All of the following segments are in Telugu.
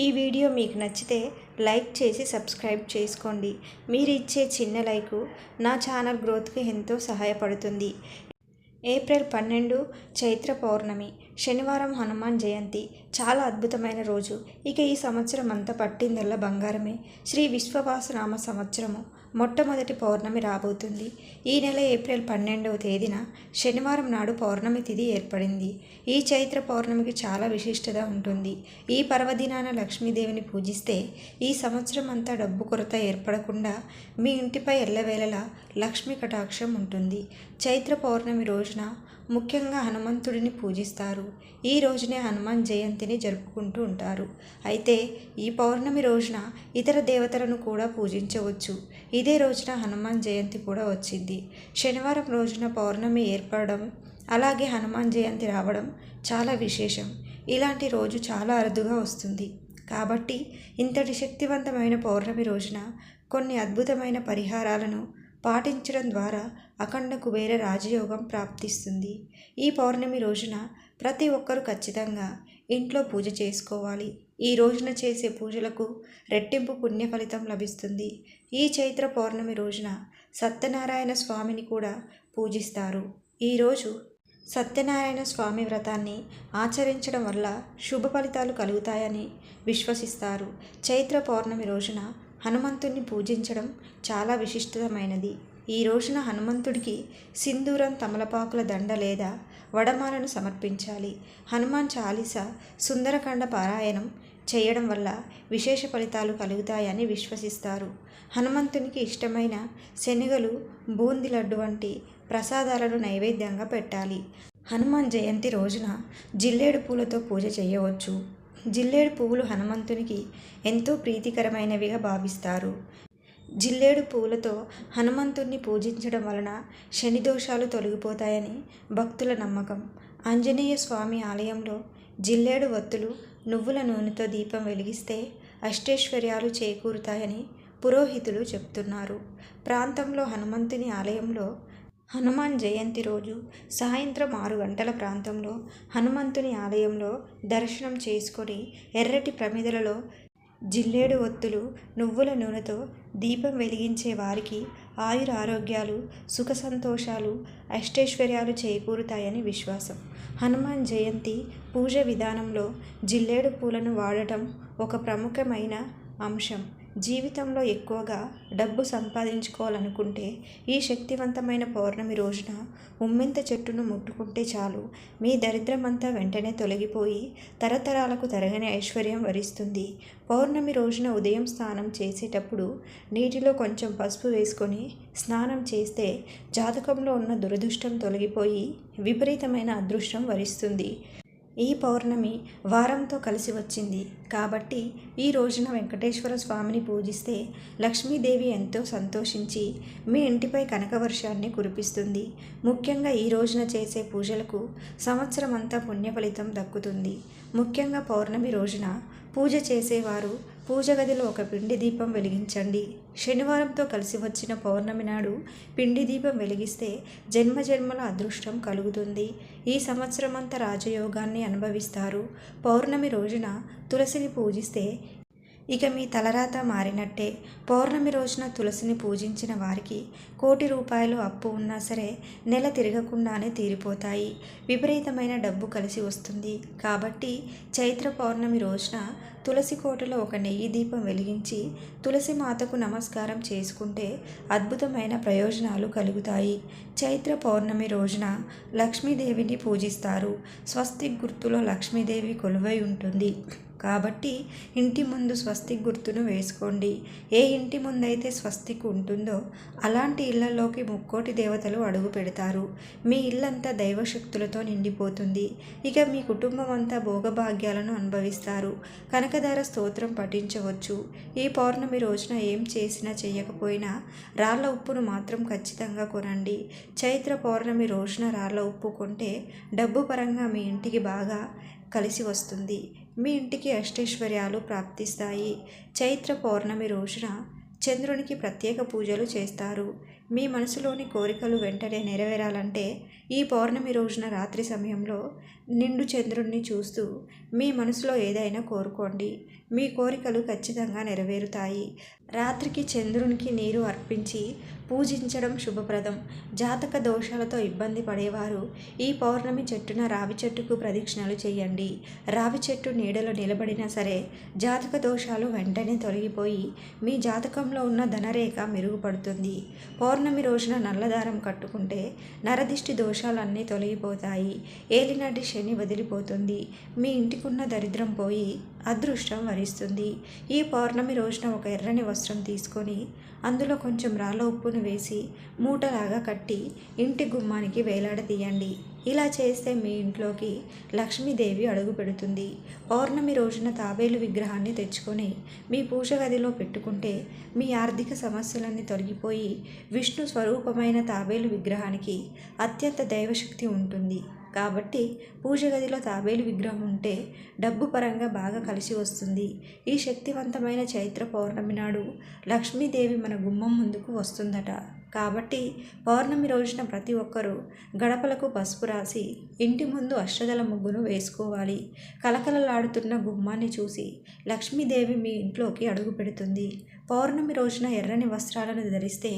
ఈ వీడియో మీకు నచ్చితే లైక్ చేసి సబ్స్క్రైబ్ చేసుకోండి. మీరు ఇచ్చే చిన్న లైకు నా ఛానల్ గ్రోత్కి ఎంతో సహాయపడుతుంది. ఏప్రిల్ పన్నెండు చైత్ర పౌర్ణమి శనివారం హనుమాన్ జయంతి. చాలా అద్భుతమైన రోజు. ఇక ఈ సంవత్సరం అంతా పట్టిందల్లా బంగారమే. శ్రీ విశ్వవాసనామ సంవత్సరము మొట్టమొదటి పౌర్ణమి రాబోతుంది. ఈ నెల ఏప్రిల్ పన్నెండవ తేదీన శనివారం నాడు పౌర్ణమి తిథి ఏర్పడింది. ఈ చైత్ర పౌర్ణమికి చాలా విశిష్టత ఉంటుంది. ఈ పర్వదినాన లక్ష్మీదేవిని పూజిస్తే ఈ సంవత్సరం అంతా డబ్బు కొరత ఏర్పడకుండా మీ ఇంటిపై ఎల్లవేళలా లక్ష్మీ కటాక్షం ఉంటుంది. చైత్ర పౌర్ణమి రోజున ముఖ్యంగా హనుమంతుడిని పూజిస్తారు. ఈ రోజునే హనుమాన్ జయంతిని జరుపుకుంటూ ఉంటారు. అయితే ఈ పౌర్ణమి రోజున ఇతర దేవతలను కూడా పూజించవచ్చు. ఇదే రోజున హనుమాన్ జయంతి కూడా వచ్చింది. శనివారం రోజున పౌర్ణమి ఏర్పడడం అలాగే హనుమాన్ జయంతి రావడం చాలా విశేషం. ఇలాంటి రోజు చాలా అరుదుగా వస్తుంది. కాబట్టి ఇంతటి శక్తివంతమైన పౌర్ణమి రోజున కొన్ని అద్భుతమైన పరిహారాలను పాటించడం ద్వారా అఖండ కుబేర రాజయోగం ప్రాప్తిస్తుంది. ఈ పౌర్ణమి రోజున ప్రతి ఒక్కరూ ఖచ్చితంగా ఇంట్లో పూజ చేసుకోవాలి. ఈ రోజున చేసే పూజలకు రెట్టింపు పుణ్య ఫలితం లభిస్తుంది. ఈ చైత్ర పౌర్ణమి రోజున సత్యనారాయణ స్వామిని కూడా పూజిస్తారు. ఈరోజు సత్యనారాయణ స్వామి వ్రతాన్ని ఆచరించడం వల్ల శుభ ఫలితాలు కలుగుతాయని విశ్వసిస్తారు. చైత్ర పౌర్ణమి రోజున హనుమంతుణ్ణి పూజించడం చాలా విశిష్టమైనది. ఈ రోజున హనుమంతుడికి సింధూరం తమలపాకుల దండ లేదా వడమాలను సమర్పించాలి. హనుమాన్ చాలీస సుందరకాండ పారాయణం చేయడం వల్ల విశేష ఫలితాలు కలుగుతాయని విశ్వసిస్తారు. హనుమంతునికి ఇష్టమైన శనగలు బూంది లడ్డు వంటి ప్రసాదాలను నైవేద్యంగా పెట్టాలి. హనుమాన్ జయంతి రోజున జిల్లేడు పూలతో పూజ చేయవచ్చు. జిల్లేడు పువ్వులు హనుమంతునికి ఎంతో ప్రీతికరమైనవిగా భావిస్తారు. జిల్లేడు పువ్వులతో హనుమంతుణ్ణి పూజించడం వలన శని దోషాలు తొలగిపోతాయని భక్తుల నమ్మకం. ఆంజనేయ స్వామి ఆలయంలో జిల్లేడు వత్తులు నువ్వుల నూనెతో దీపం వెలిగిస్తే అష్టైశ్వర్యాలు చేకూరుతాయని పురోహితులు చెప్తున్నారు. ప్రాంతంలో హనుమంతుని ఆలయంలో హనుమాన్ జయంతి రోజు సాయంత్రం ఆరు గంటల ప్రాంతంలో హనుమంతుని ఆలయంలో దర్శనం చేసుకొని ఎర్రటి ప్రమిదలలో జిల్లేడు ఒత్తులు నువ్వుల నూనెతో దీపం వెలిగించే వారికి ఆయుర ఆరోగ్యాలు సుఖ సంతోషాలు అష్టైశ్వర్యాలు చేకూరుతాయని విశ్వాసం. హనుమాన్ జయంతి పూజ విధానంలో జిల్లేడు పూలను వాడటం ఒక ప్రముఖమైన అంశం. జీవితంలో ఎక్కువగా డబ్బు సంపాదించుకోవాలనుకుంటే ఈ శక్తివంతమైన పౌర్ణమి రోజున ఉమ్మెంత చెట్టును ముట్టుకుంటే చాలు. మీ దరిద్రమంతా వెంటనే తొలగిపోయి తరతరాలకు తరగని ఐశ్వర్యం వరిస్తుంది. పౌర్ణమి రోజున ఉదయం స్నానం చేసేటప్పుడు నీటిలో కొంచెం పసుపు వేసుకొని స్నానం చేస్తే జాతకంలో ఉన్న దురదృష్టం తొలగిపోయి విపరీతమైన అదృష్టం వరిస్తుంది. ఈ పౌర్ణమి వారంతో కలిసి వచ్చింది. కాబట్టి ఈ రోజున వెంకటేశ్వర స్వామిని పూజిస్తే లక్ష్మీదేవి ఎంతో సంతోషించి మీ ఇంటిపై కనకవర్షాన్ని కురిపిస్తుంది. ముఖ్యంగా ఈ రోజున చేసే పూజలకు సంవత్సరమంతా పుణ్య ఫలితం దక్కుతుంది. ముఖ్యంగా పౌర్ణమి రోజున పూజ చేసేవారు పూజ గదిలో ఒక పిండి దీపం వెలిగించండి. శనివారంతో కలిసి వచ్చిన పౌర్ణమి నాడు పిండి దీపం వెలిగిస్తే జన్మ జన్మల అదృష్టం కలుగుతుంది. ఈ సంవత్సరమంతా రాజయోగాన్ని అనుభవిస్తారు. పౌర్ణమి రోజున తులసిని పూజిస్తే ఇక మీ తలరాత మారినట్టే పౌర్ణమి రోజున తులసిని పూజించిన వారికి కోటి రూపాయలు అప్పు ఉన్నా సరే నెల తిరగకుండానే తీరిపోతాయి. విపరీతమైన డబ్బు కలిసి వస్తుంది. కాబట్టి చైత్ర పౌర్ణమి రోజున తులసి కోటలో ఒక నెయ్యి దీపం వెలిగించి తులసి మాతకు నమస్కారం చేసుకుంటే అద్భుతమైన ప్రయోజనాలు కలుగుతాయి. చైత్ర పౌర్ణమి రోజున లక్ష్మీదేవిని పూజిస్తారు. స్వస్తిక్ గుర్తులో లక్ష్మీదేవి కొలువై ఉంటుంది. కాబట్టి ఇంటి ముందు స్వస్తిక్ గుర్తును వేసుకోండి. ఏ ఇంటి ముందైతే స్వస్తిక్ ఉంటుందో అలాంటి ఇళ్ళలోకి ముక్కోటి దేవతలు అడుగు పెడతారు. మీ ఇల్లంతా దైవశక్తులతో నిండిపోతుంది. ఇక మీ కుటుంబం అంతా భోగభాగ్యాలను అనుభవిస్తారు. కనకధార స్తోత్రం పఠించవచ్చు. ఈ పౌర్ణమి రోజున ఏం చేసినా చేయకపోయినా రాళ్ళ ఉప్పును మాత్రం ఖచ్చితంగా కొనండి. చైత్ర పౌర్ణమి రోజున రాళ్ళ ఉప్పు కొంటే డబ్బు పరంగా మీ ఇంటికి బాగా కలిసి వస్తుంది. మీ ఇంటికి అష్టైశ్వర్యాలు ప్రాప్తిస్తాయి. చైత్ర పౌర్ణమి రోజున చంద్రునికి ప్రత్యేక పూజలు చేస్తారు. మీ మనసులోని కోరికలు వెంటనే నెరవేరాలంటే ఈ పౌర్ణమి రోజున రాత్రి సమయంలో నిండు చంద్రుణ్ణి చూస్తూ మీ మనసులో ఏదైనా కోరుకోండి. మీ కోరికలు ఖచ్చితంగా నెరవేరుతాయి. రాత్రికి చంద్రునికి నీరు అర్పించి పూజించడం శుభప్రదం. జాతక దోషాలతో ఇబ్బంది పడేవారు ఈ పౌర్ణమి చెట్టున రావి చెట్టుకు ప్రదక్షిణలు చేయండి. రావి చెట్టు నీడలో నిలబడినా సరే జాతక దోషాలు వెంటనే తొలగిపోయి మీ జాతకంలో ఉన్న ధనరేఖ మెరుగుపడుతుంది. పౌర్ణమి పౌర్ణమి రోజున నల్లదారం కట్టుకుంటే నరదిష్టి దోషాలన్నీ తొలగిపోతాయి. ఏలినాటి శని వదిలిపోతుంది. మీ ఇంటికున్న దరిద్రం పోయి అదృష్టం వరిస్తుంది. ఈ పౌర్ణమి రోజున ఒక ఎర్రని వస్త్రం తీసుకొని అందులో కొంచెం రాళ్ళ ఉప్పును వేసి మూటలాగా కట్టి ఇంటి గుమ్మానికి వేలాడదీయండి ఇలా చేస్తే మీ ఇంట్లోకి లక్ష్మీదేవి అడుగు పెడుతుంది. పౌర్ణమి రోజున తాబేలు విగ్రహాన్ని తెచ్చుకొని మీ పూజ గదిలో పెట్టుకుంటే మీ ఆర్థిక సమస్యలన్నీ తొలగిపోయి విష్ణు స్వరూపమైన తాబేలు విగ్రహానికి అత్యంత దైవశక్తి ఉంటుంది. కాబట్టి పూజ గదిలో తాబేలు విగ్రహం ఉంటే డబ్బు పరంగా బాగా కలిసి వస్తుంది. ఈ శక్తివంతమైన చైత్ర పౌర్ణమి నాడు లక్ష్మీదేవి మన గుమ్మం ముందుకు వస్తుందట. కాబట్టి పౌర్ణమి రోజున ప్రతి ఒక్కరూ గడపలకు పసుపు రాసి ఇంటి ముందు అష్టదల ముగ్గును వేసుకోవాలి. కలకలలాడుతున్న గుమ్మాన్ని చూసి లక్ష్మీదేవి మీ ఇంట్లోకి అడుగు పెడుతుంది. పౌర్ణమి రోజున ఎర్రని వస్త్రాలను ధరిస్తే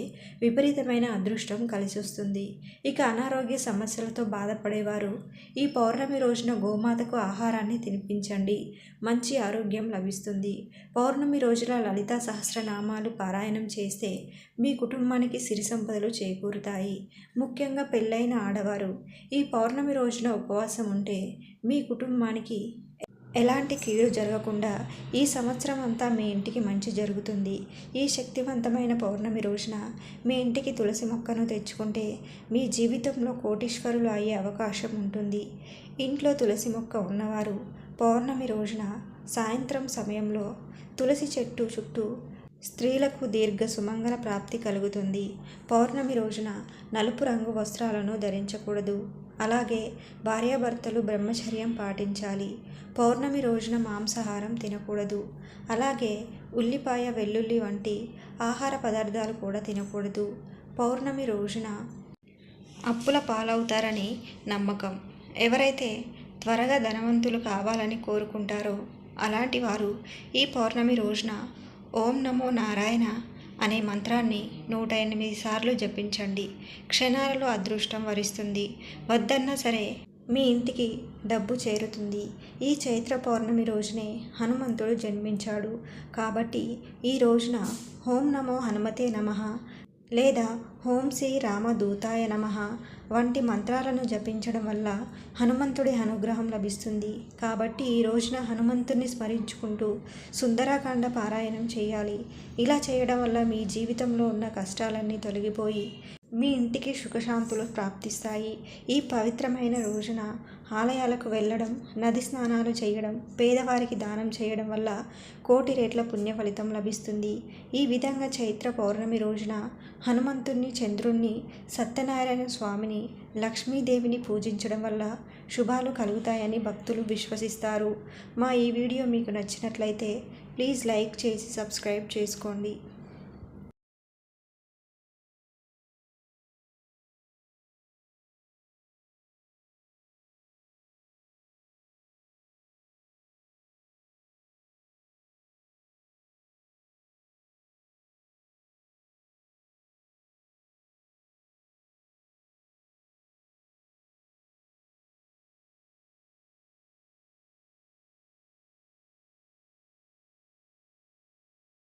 విపరీతమైన అదృష్టం కలిసి వస్తుంది ఇక అనారోగ్య సమస్యలతో బాధపడేవారు ఈ పౌర్ణమి రోజున గోమాతకు ఆహారాన్ని తినిపించండి. మంచి ఆరోగ్యం లభిస్తుంది. పౌర్ణమి రోజున లలిత సహస్రనామాలు పారాయణం చేస్తే మీ కుటుంబానికి సిరి సంపదలు చేకూరుతాయి. ముఖ్యంగా పెళ్ళైన ఆడవారు ఈ పౌర్ణమి రోజు రోజున ఉపవాసం ఉంటే మీ కుటుంబానికి ఎలాంటి కీడు జరగకుండా ఈ సంవత్సరం అంతా మీ ఇంటికి మంచి జరుగుతుంది. ఈ శక్తివంతమైన పౌర్ణమి రోజున మీ ఇంటికి తులసి మొక్కను తెచ్చుకుంటే మీ జీవితంలో కోటీశ్వరులు అయ్యే అవకాశం ఉంటుంది. ఇంట్లో తులసి మొక్క ఉన్నవారు పౌర్ణమి రోజున సాయంత్రం సమయంలో తులసి చెట్టు చుట్టూ స్త్రీలకు దీర్ఘ సుమంగళ ప్రాప్తి కలుగుతుంది. పౌర్ణమి రోజున నలుపు రంగు వస్త్రాలను ధరించకూడదు. అలాగే భార్యాభర్తలు బ్రహ్మచర్యం పాటించాలి. పౌర్ణమి రోజున మాంసాహారం తినకూడదు. అలాగే ఉల్లిపాయ వెల్లుల్లి వంటి ఆహార పదార్థాలు కూడా తినకూడదు. పౌర్ణమి రోజున అప్పుల పాలవుతారని నమ్మకం. ఎవరైతే త్వరగా ధనవంతులు కావాలని కోరుకుంటారో అలాంటి వారు ఈ పౌర్ణమి రోజున ఓం నమో నారాయణ అనే మంత్రాన్ని నూట ఎనిమిది సార్లు జపించండి. క్షణాలలో అదృష్టం వరిస్తుంది. వద్దన్నా సరే మీ ఇంటికి డబ్బు చేరుతుంది. ఈ చైత్ర పౌర్ణమి రోజునే హనుమంతుడు జన్మించాడు. కాబట్టి ఈ రోజున ఓం నమో హనుమతే నమ లేదా ఓం శ్రీ రామదూతాయ నమ వంటి మంత్రాలను జపించడం వల్ల హనుమంతుడి అనుగ్రహం లభిస్తుంది. కాబట్టి ఈ రోజున హనుమంతుని స్మరించుకుంటూ సుందరాకాండ పారాయణం చేయాలి. ఇలా చేయడం వల్ల మీ జీవితంలో ఉన్న కష్టాలన్నీ తొలగిపోయి మీ ఇంటికి సుఖశాంతులు ప్రాప్తిస్తాయి. ఈ పవిత్రమైన రోజున ఆలయాలకు వెళ్ళడం నది స్నానాలు చేయడం పేదవారికి దానం చేయడం వల్ల కోటి రేట్ల పుణ్య ఫలితం లభిస్తుంది. ఈ విధంగా చైత్ర పౌర్ణమి రోజున హనుమంతుణ్ణి చంద్రుణ్ణి సత్యనారాయణ స్వామిని లక్ష్మీదేవిని పూజించడం వల్ల శుభాలు కలుగుతాయని భక్తులు విశ్వసిస్తారు. మా ఈ వీడియో మీకు నచ్చినట్లయితే ప్లీజ్ లైక్ చేసి సబ్స్క్రైబ్ చేసుకోండి.